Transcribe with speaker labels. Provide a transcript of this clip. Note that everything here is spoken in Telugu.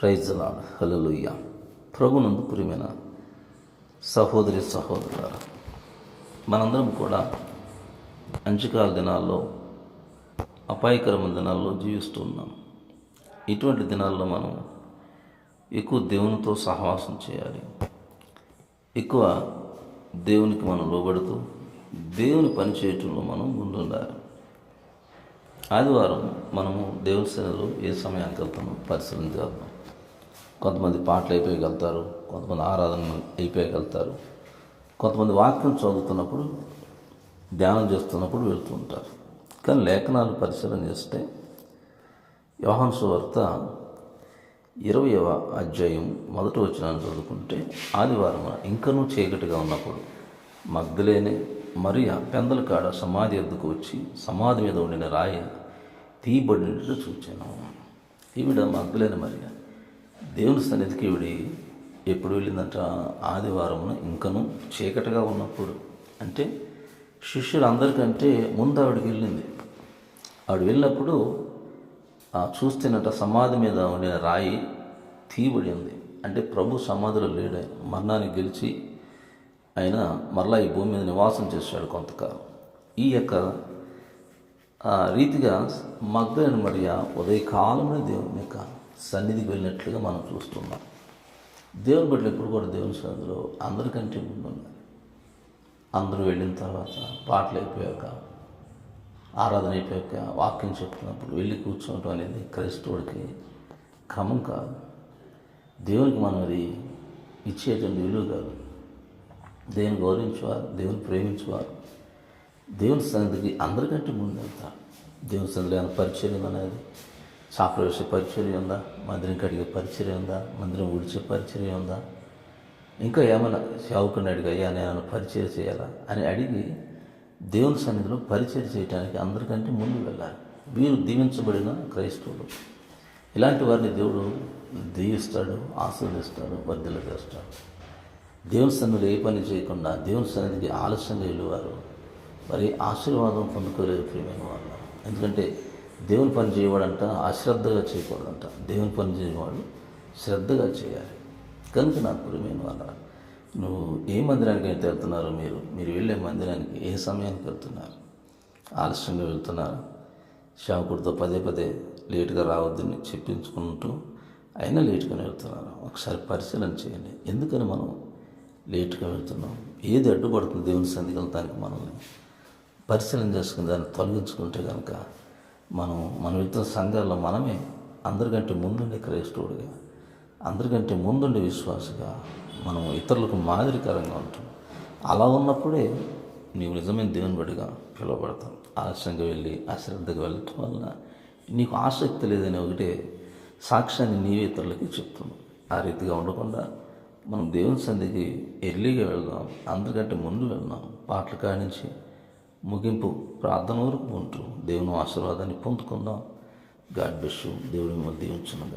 Speaker 1: ప్రైజ్ లాడ్ హలలుయ్య ప్రభునందు ప్రియమైన సహోదరి సహోదరు మనందరం కూడా అంచుకాల దినాల్లో అపాయకరమైన దినాల్లో జీవిస్తూ ఉన్నాం. ఇటువంటి దినాల్లో మనం ఎక్కువ దేవునితో సహవాసం చేయాలి. ఎక్కువ దేవునికి మనం లోబడుతూ దేవుని పని చేయటంలో మనం ముందుండాలి. ఆదివారం మనము దేవుని సేనలో ఏ సమయానికి వెళ్తామో పరిశీలన చేద్దాం కొంతమంది పాటలు అయిపోయగలుగుతారు కొంతమంది ఆరాధన అయిపోయగలుగుతారు. కొంతమంది వాక్యం చదువుతున్నప్పుడు ధ్యానం చేస్తున్నప్పుడు వెళ్తూ ఉంటారు. కానీ లేఖనాలు పరిశీలన చేస్తే యోహాన్ వార్త ఇరవయవ అధ్యాయం మొదటి వచనాన్ని చదువుకుంటే ఆదివారం ఇంకనూ చీకటిగా ఉన్నప్పుడు మగ్ధలేనే మరియ పెందల కాడ సమాధి ఎద్దుకు వచ్చి సమాధి మీద ఉండిన రాయి తీయబడినట్టు చూచాను. ఈవిడ మగ్ధలేని మరియా. దేవుని సన్నిధికి విడి ఎప్పుడు వెళ్ళిందంట? ఆదివారమున ఇంకను చీకటిగా ఉన్నప్పుడు. అంటే శిష్యులందరికంటే ముందు ఆవిడకి వెళ్ళింది. ఆవిడ వెళ్ళినప్పుడు ఆ చూస్తేనట సమాధి మీద ఉండిన రాయి తీయబడి ఉంది. అంటే ప్రభు సమాధిలో లేడు. ఆయన మరణాన్ని గెలిచి ఆయన మరలా ఈ భూమి మీద నివాసం చేశాడు కొంతకాలం. ఈ యొక్క రీతిగా మగ్ధైన మరియ ఉదయకాలంలో దేవుని యొక్క సన్నిధికి వెళ్ళినట్లుగా మనం చూస్తున్నాం. దేవుని బిడ్డలు ఎప్పుడు కూడా దేవుని సన్నిధిలో అందరికంటే ముందు ఉన్నారు అందరూ వెళ్ళిన తర్వాత పాటలు అయిపోయాక ఆరాధన అయిపోయాక వాక్యం చెప్తున్నప్పుడు వెళ్ళి కూర్చోవటం అనేది క్రైస్తవుడికి క్రమం కాదు. దేవునికి మనం అది ఇచ్చేటువంటి విలువ కాదు. దేవుని గౌరవించేవారు దేవుని ప్రేమించేవారు దేవుని సన్నిధికి అందరికంటే ముందు వెళ్తారు. దేవుని సన్నిధిలో ఏమైనా అనేది సాప్రవేశ పరిచర్య ఉందా? మందిరం కడిగే పరిచర్య ఉందా? మందిరం ఉడిచే పరిచర్య ఉందా? ఇంకా ఏమైనా సేవకుని అడిగి అయ్యా నేను పరిచయం చేయాలా? అని అడిగి దేవుని సన్నిధిలో పరిచయం చేయడానికి అందరికంటే ముందు వెళ్ళాలి. వీరు దీవించబడిన క్రైస్తవులు. ఇలాంటి వారిని దేవుడు దీవిస్తాడు ఆస్వాదిస్తాడు వర్ధలు చేస్తాడు. దేవుని సన్నిధిలో ఏ పని చేయకుండా దేవుని సన్నిధికి ఆలస్యంగా వెళ్ళేవారు. మరి ఆశీర్వాదం పొందుకోలేరు ప్రియమైన వాళ్ళు ఎందుకంటే దేవుని పని చేయవాడంట అశ్రద్ధగా చేయకూడదంట. దేవుని పని చేయవాడు శ్రద్ధగా చేయాలి. కనుక నా ప్రియమైన వాళ్ళ నువ్వు ఏ మందిరానికి అయితే వెళ్తున్నారో మీరు మీరు వెళ్ళే మందిరానికి ఏ సమయానికి వెళ్తున్నారు? ఆలస్యంగా వెళ్తున్నారు? సేవకుడితో పదే పదే లేటుగా రావద్దని చెప్పించుకుంటూ అయినా లేటుగానే వెళ్తున్నారు. ఒకసారి పరిశీలన చేయండి. ఎందుకని మనం లేటుగా వెళ్తున్నాం? ఏది అడ్డుపడుతుంది దేవుని సంధికి వెళ్తానికి మనల్ని? పరిశీలన చేసుకుని దాన్ని తొలగించుకుంటే కనుక మనం మనం వెళ్తున్న సంఘాల్లో మనమే అందరికంటే ముందుండే క్రైస్తవుడిగా అందరికంటే ముందుండే విశ్వాసగా మనం ఇతరులకు మాదిరికరంగా ఉంటాం అలా ఉన్నప్పుడే నీవు నిజమైన దేవుని బడిగా పిలువబడతావు. ఆలస్యంగా వెళ్ళి అశ్రద్ధగా వెళ్ళటం వలన నీకు ఆసక్తి లేదని ఒకటే సాక్ష్యాన్ని నీవే ఇతరులకి చెప్తున్నావు. ఆ రీతిగా ఉండకుండా మనం దేవుని సంధికి ఎర్లీగా వెళ్దాం అందరికంటే ముందు వెళ్దాం. పాటలు కానించి ముగింపు ప్రార్థన వరకు ఉంటూ దేవుని ఆశీర్వాదాన్ని పొందుకుందాం. గాడ్ బెస్ దేవుడి మధ్య ఉంచును